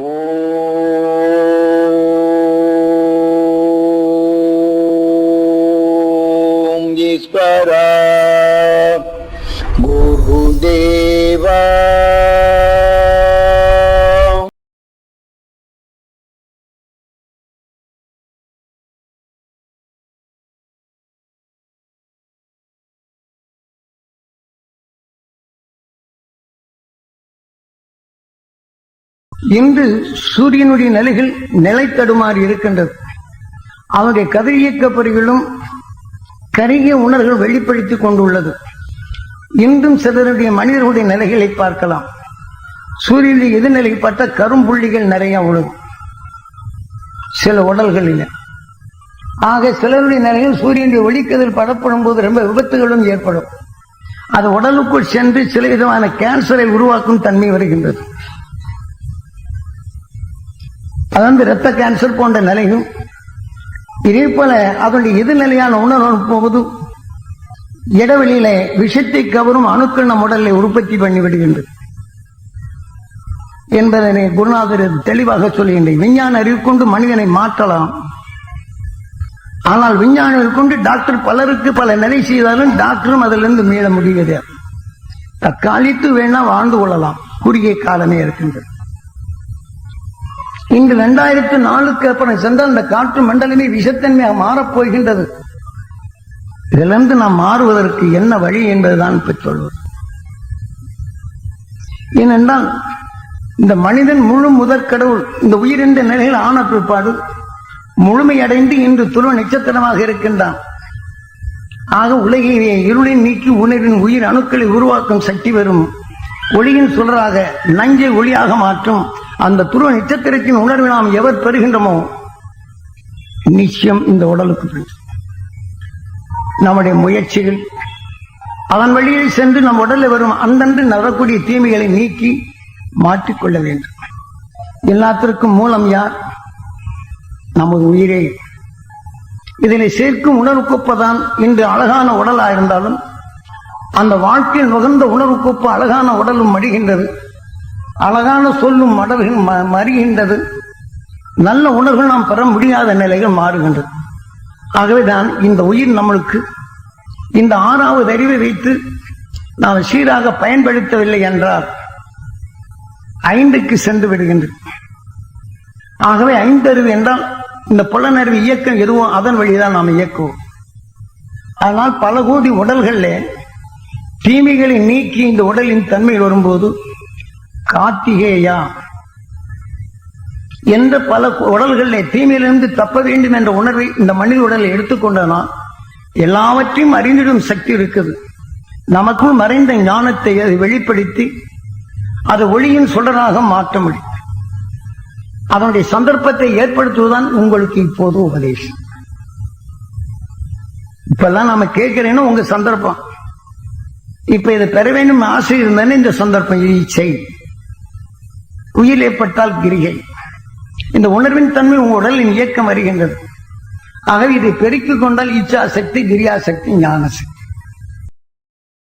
Om dispara. இன்று சூரியனுடைய நிலைகள் நிலை தடுமாறி இருக்கின்றது. அவங்க கதிரியக்க பொறிகளும் கருகிய உணர்வுகள் வெளிப்படுத்திக் கொண்டுள்ளது. இன்றும் சிலருடைய மனிதர்களுடைய நிலைகளை பார்க்கலாம். சூரியனுடைய எதிர்நிலைப்பட்ட கரும்புள்ளிகள் நிறைய உள்ளது. சில உடல்களில். ஆக சிலருடைய நிலையில் சூரியனுடைய ஒளிக்கதிர் படப்படும் போது ரொம்ப விபத்துகளும் ஏற்படும். அது உடலுக்குள் சென்று சில விதமான கேன்சரை உருவாக்கும் தன்மை வருகின்றது. அது வந்து இரத்த கேன்சர் போன்ற நிலையும் இதே போல அதனுடைய எதிர்நிலையான உணர்வு போவதும் இடைவெளியில விஷத்தை கவரும் அணுக்கள் நம் உடலை உற்பத்தி பண்ணி விடுகின்றது என்பதனை குருநாதர் தெளிவாக சொல்கின்றேன் விஞ்ஞான அறிவு கொண்டு மனிதனை மாற்றலாம். ஆனால் விஞ்ஞானம் கொண்டு டாக்டர் பலருக்கு பல நிலை செய்தாலும் டாக்டரும் அதிலிருந்து மீள முடியாது தற்காலித்து வேணா வாழ்ந்து கொள்ளலாம். குறுகிய காலமே இருக்கின்றது. இங்கு ரெண்டாயிரத்து நாலுக்கு அப்புறம் சென்றால் இந்த காற்று மண்டலமே விஷத்தன்மையாக மாறப் போகின்றது. இதிலிருந்து நாம் மாறுவதற்கு என்ன வழி என்பதுதான் இப்ப சொல்வது. ஏனென்றால் இந்த மனிதன் முழு முதற் கடவுள் இந்த உயிர் என்ற நிலையில் ஆன பிற்பாடு முழுமையடைந்து இன்று துருவ நட்சத்திரமாக இருக்கின்றான். ஆக உலகிலே இருளின் நீக்கி உணரின் உயிர் அணுக்களை உருவாக்கும் சக்தி வரும் ஒளியின் சுடராக நஞ்சை ஒளியாக மாற்றும். அந்த துருவ நட்சத்திரத்தின் உணர்வை நாம் எவர் பெறுகின்றோமோ நிச்சயம் இந்த உடலுக்கு நம்முடைய முயற்சிகள் அதன் வழியில் சென்று நம் உடலில் வரும் அந்தன்று நடக்கூடிய தீமைகளை நீக்கி மாற்றிக்கொள்ள வேண்டும். எல்லாத்திற்கும் மூலம் யார்? நமது உயிரே. இதனை சேர்க்கும் உணர்வுக்கொப்பதான் இன்று அழகான உடலா இருந்தாலும் அந்த வாழ்க்கையில் நுகர்ந்த உணர்வுக்கொப்பு அழகான உடலும் மடிகின்றது. அழகான சொல்லும் மடல்கள் ம- மறிகின்றது நல்ல உணர்வு நாம் பெற முடியாத நிலைகள் மாறுகின்றது. ஆகவேதான் இந்த உயிர் நம்மளுக்கு இந்த ஆறாவது அறிவை வைத்து நாம் சீராக பயன்படுத்தவில்லை என்றால் ஐந்துக்கு சென்று விடுகின்றது. ஆகவே ஐந்தறிவு என்றால் இந்த புலனறிவு இயக்கம் எதுவும் அதன் வழிதான் நாம் இயக்குவோம். ஆனால் பல கோடி உடல்களில் தீமைகளை நீக்கி இந்த உடலின் தன்மையில் வரும்போது கார்த்திகேயா என்ற பல உடல்களில் தீமையிலிருந்து தப்ப வேண்டும் என்ற உணர்வை இந்த மனித உடலை எடுத்துக்கொண்டனால் எல்லாவற்றையும் அறிந்திடும் சக்தி இருக்குது. நமக்குள் மறைந்த ஞானத்தை அதை வெளிப்படுத்தி அது ஒளியின் சுடராக மாற்ற முடியும். அதனுடைய சந்தர்ப்பத்தை ஏற்படுத்துவதுதான் உங்களுக்கு இப்போது உபதேசம். இப்பெல்லாம் நாம கேட்கிறேன்னா உங்க சந்தர்ப்பம். இப்ப இதை பெற வேண்டும் ஆசை இருந்தேன்னு இந்த சந்தர்ப்பம் இச்சை செய். உயிர் ஏற்பட்டால் கிரிகை இந்த உணர்வின் தன்மை உங்க உடலின் இயக்கம் வருகின்றது ஆகவே இதை பெருக்கிக் கொண்டால் இச்சா சக்தி கிரியா சக்தி ஞான சக்தி.